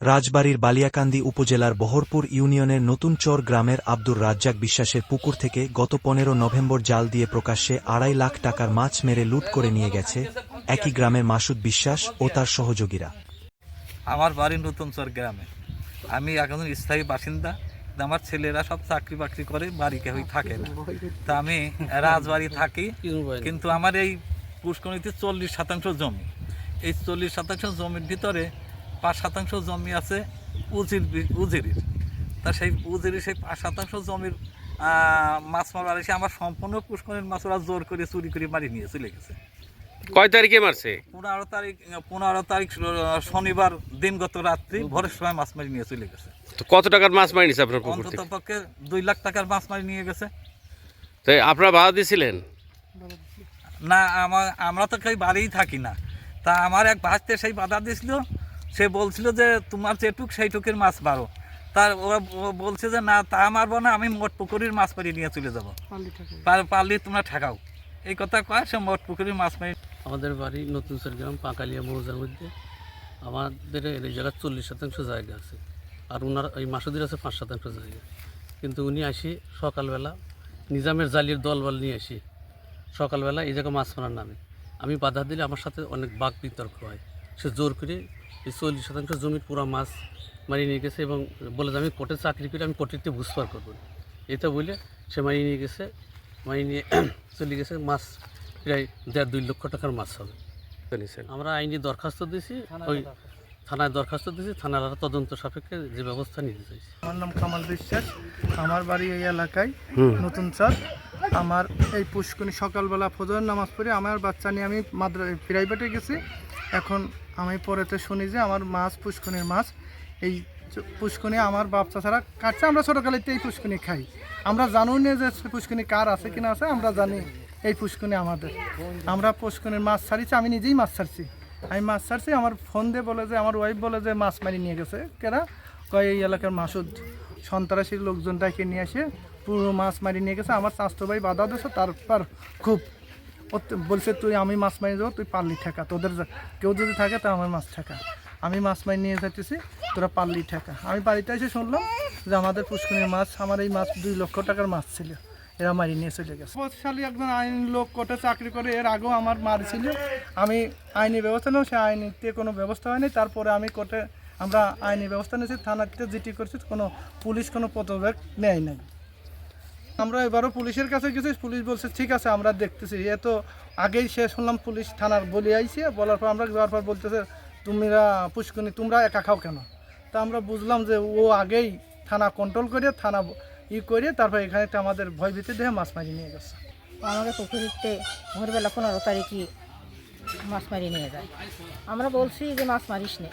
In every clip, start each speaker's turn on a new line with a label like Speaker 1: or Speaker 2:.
Speaker 1: রাজবাড়ীর বালিয়াকান্দি উপজেলার বহরপুর ইউনিয়নের নতুনচর গ্রামের আব্দুর রাজ্জাক বিশ্বাসের পুকুর থেকে গত পনেরো নভেম্বর জাল দিয়ে প্রকাশ্যে আড়াই লাখ টাকার মাছ মেরে লুট করে নিয়ে গেছে একই গ্রামের মাসুদ বিশ্বাস ও তার সহযোগীরা।
Speaker 2: আমার বাড়ি নতুনচর গ্রামে। আমি এখন স্থায়ী বাসিন্দা। আমার ছেলেরা সব চাকরি বাকরি করে, বাড়ি কেউই থাকে না। তা আমি রাজবাড়ি থাকি, কিন্তু আমার এই পুষ্করিণীতে চল্লিশ শতাংশ জমি। এই চল্লিশ শতাংশ জমির ভিতরে পাঁচ শতাংশ জমি আছে উজির উজিরির। তা সেই উজিরির সেই পাঁচ শতাংশ জমির মাছ মারবার এসে আমার সম্পূর্ণ পুষ্করিণীর মাছ ওরা জোর করে চুরি করে বাড়ি নিয়ে চলে গেছে।
Speaker 3: কয় তারিখে মারছে?
Speaker 2: পনেরো তারিখ পনেরো তারিখ শনিবার দিনগত রাত্রি ভোরের সময় মাছ মারি নিয়ে চলে গেছে।
Speaker 3: তো কত টাকার মাছ মারি নিছে আপনার
Speaker 2: অন্তত পক্ষে দুই লাখ টাকার মাছ মারি নিয়ে গেছে।
Speaker 3: তো আপনারা বাধা দিয়েছিলেন
Speaker 2: না আমার আমরা তো কেউ বাড়িই থাকি না। তা আমার এক ভাসতে সেই বাধা দিছিল সে বলছিল যে তোমার যেটুক সেইটুকের মাছ মারো। তার ও ও বলছে যে না তা মারবো না আমি মোট পুকুরির মাছ মারি নিয়ে চলে যাব। পার- পারলে তোমরা ঠেকাও। এই কথা কয় সে মোট পুকুরির মাছ মারি
Speaker 4: আমাদের বাড়ি নতুন গ্রাম পাঁকালিয়া মৌজার মধ্যে। আমাদের এই জায়গায় চল্লিশ শতাংশ জায়গা আছে। আর ওনার এই মাসুদের আছে পাঁচ শতাংশ জায়গা। কিন্তু উনি আসি সকালবেলা নিজামের জালির দলবল নিয়ে আসি। সকালবেলা এই জায়গায় মাছ মারার নামে। আমি বাধা দিলে আমার সাথে অনেক বাঘ বিতর্ক হয়। সে জোর করে এই চল্লিশ শতাংশ জমির পুরো মাছ মারিয়ে নিয়ে গেছে এবং বলে যে আমি কোর্টে চাকরি করে আমি কোর্টেতে বুঝপার করব। এটা বলে সে মারিয়ে নিয়ে গেছে মারিয়ে নিয়ে চলে গেছে। মাছ প্রায় দেড় দুই লক্ষ টাকার মাছ হবে। আমরা আইনি দরখাস্ত দিয়েছি ওই থানায় দরখাস্ত দিয়েছি থানার তদন্ত সাপেক্ষে যে ব্যবস্থা নিতে চাইছি।
Speaker 5: আমার নাম কামাল বিশ্বাস। আমার বাড়ি এই এলাকায় নতুন চার আমার এই পুষ্কনি সকালবেলা ফজর নামাজ পড়ে আমার বাচ্চা নিয়ে আমি মাদ্রা প্রাইভেটে গেছি। এখন আমি পরেতে শুনি যে আমার মাছ, পুষ্কনির মাছ, এই পুষ্কনি আমার বাচ্চা ছাড়া কাটছে, আমরা ছোটোকালেতে এই পুষ্কনি খাই। আমরা জানি না যে পুষ্কনি কার আছে কিনা আছে, আমরা জানি এই পুষ্কনি আমাদের। আমরা পুষ্কনির মাছ ছাড়িছি, আমি নিজেই মাছ ছাড়ছি। আমি মাছ ছাড়ছি, আমার ফোন দিয়ে বলে যে, আমার ওয়াইফ বলে যে, মাছ মারি নিয়ে গেছে। কেনা কয়, এই এলাকার মাসুদ। সন্ত্রাসীর লোকজনটাকে নিয়ে আসে, পুরো মাছ মারি নিয়ে গেছে। আমার চাষতো ভাই বাধা দিয়েছে, তারপর খুব বলছে, তুই আমি মাছ মারি যাব তুই পারলি ঠেকা। তোদের কেউ যদি থাকে তা আমার মাছ ঠেকা। আমি মাছ মারি নিয়ে যাচ্ছি তোরা পারলি ঠেকা। আমি বাড়িতে এসে শুনলাম যে আমাদের পুষ্করিণীর মাছ, আমার এই মাছ দুই লক্ষ টাকার মাছ ছিল। এরা মারি নিয়ে চলে গেছে। সালে একজন আইন লোক কোর্টে চাকরি করে, এর আগেও আমার মার ছিল। আমি আইনি ব্যবস্থা নেব, সে আইনিতে কোনো ব্যবস্থা হয়নি। তারপরে আমি কোর্টে আমরা আইনি ব্যবস্থা নিয়েছি, থানাতে জিটি করছি, কোনো পুলিশ কোনো পদক্ষেপ নেয় নাই। আমরা এবারও পুলিশের কাছে গেছি, পুলিশ বলছে, ঠিক আছে, আমরা দেখতেছি। এ তো আগেই সে শুনলাম পুলিশ থানার বলে আইছে, বলার পর আমরা যাওয়ার পর বলতেছে, তোমরা পুষ্কনি তোমরা একা খাও কেন? তা আমরা বুঝলাম যে ও আগেই থানা কন্ট্রোল করে, থানা ই করে, তারপর এখানে তো আমাদের ভয় ভীতি দেখে মাছ মারি নিয়ে গেছে।
Speaker 6: আমাদের পুকুরিতে ভোরবেলা পনেরো তারিখে মাছ মারি নিয়ে যায়। আমরা বলছি যে মাছ মারিস নে,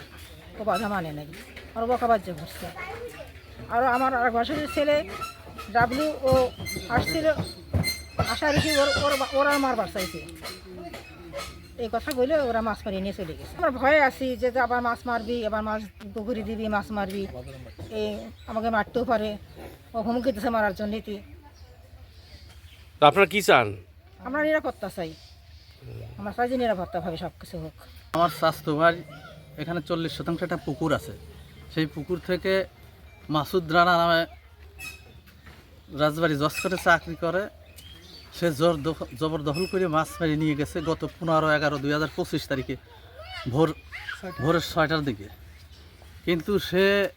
Speaker 6: ও বাধা মানে নাই, আর বকাবাজ্য করছে। আর আমার আর বাসুরের ছেলে ডাবলু ও আসছিল আশা রেখে ওর ওর ওরা মারবার চাইছে এই কথা বলে ওরা মাছ মারিয়ে নিয়ে চলে গেছে। আমার ভয়ে আছি যে যে আবার মাছ মারবি আবার মাছ পুকুরি দিবি মাছ মারবি। এই আমাকে মারতেও পারে। ও হুমকি দিতেছে মারার জন্যই
Speaker 3: তো আপনারা কি চান?
Speaker 6: আমরা নিরাপত্তা চাই। আমরা চাই যে নিরাপত্তাভাবে সব কিছু হোক।
Speaker 4: আমার স্বাস্থ্য ভাই এখানে চল্লিশ শতাংশ একটা পুকুর আছে। সেই পুকুর থেকে মাসুদ রানা নামে রাজবাড়ি জজ করে চাকরি করে, সে জোর দখ- জবরদখল করে মাছ মেরে নিয়ে গেছে গত পনেরো, এগারো, দুই হাজার পঁচিশ তারিখে, ভোর, ভোরের ছয়টার দিকে। কিন্তু সে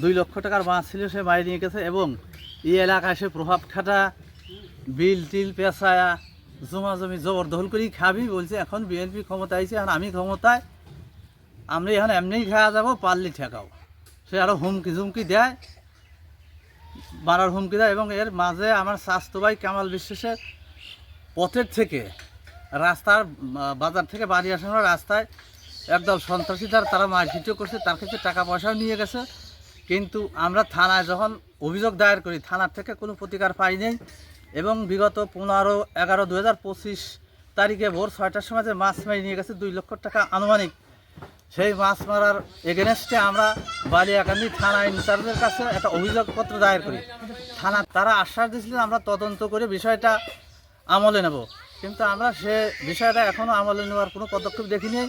Speaker 4: দুই লক্ষ টাকার মাছ ছিল, সে মারি নিয়ে গেছে এবং এই এলাকায় সে প্রভাব খাটা, বিল টিল পেশায়া জমা জমি জবরদখল করেই খাবি বলছে, এখন বিএনপি ক্ষমতা আইছে আর আমি ক্ষমতায়, আমরা এখন এমনিই খাওয়া যাব পারলি ঠেকাও। সে আরও হুমকি ঝুমকি দেয় মারার হুমকি দেয় এবং এর মাঝে আমার স্বাস্থ্য ভাই কামাল বিশ্বাসের পথের থেকে রাস্তার বাজার থেকে বাড়ি আসানোর রাস্তায় একদম সন্ত্রাসী দ্বারা তারা মারপিটও করছে, তার কাছে টাকা পয়সাও নিয়ে গেছে। কিন্তু আমরা থানায় যখন অভিযোগ দায়ের করি, থানার থেকে কোনো প্রতিকার পাই নেই এবং বিগত পনেরো, এগারো দু তারিখে ভোর ছয়টার সময় যে মাছ মারি নিয়ে গেছে, দুই লক্ষ টাকা আনুমানিক সেই মাছ মারার এগেনস্টে আমরা বালিয়াকান্দি থানা ইনচার্জের কাছে একটা অভিযোগপত্র দায়ের করি। থানা তারা আশ্বাস দিয়েছিলেন আমরা তদন্ত করে বিষয়টা আমলে নেব। কিন্তু আমরা সে বিষয়টা এখনও আমলে নেওয়ার কোনো পদক্ষেপ দেখিনি।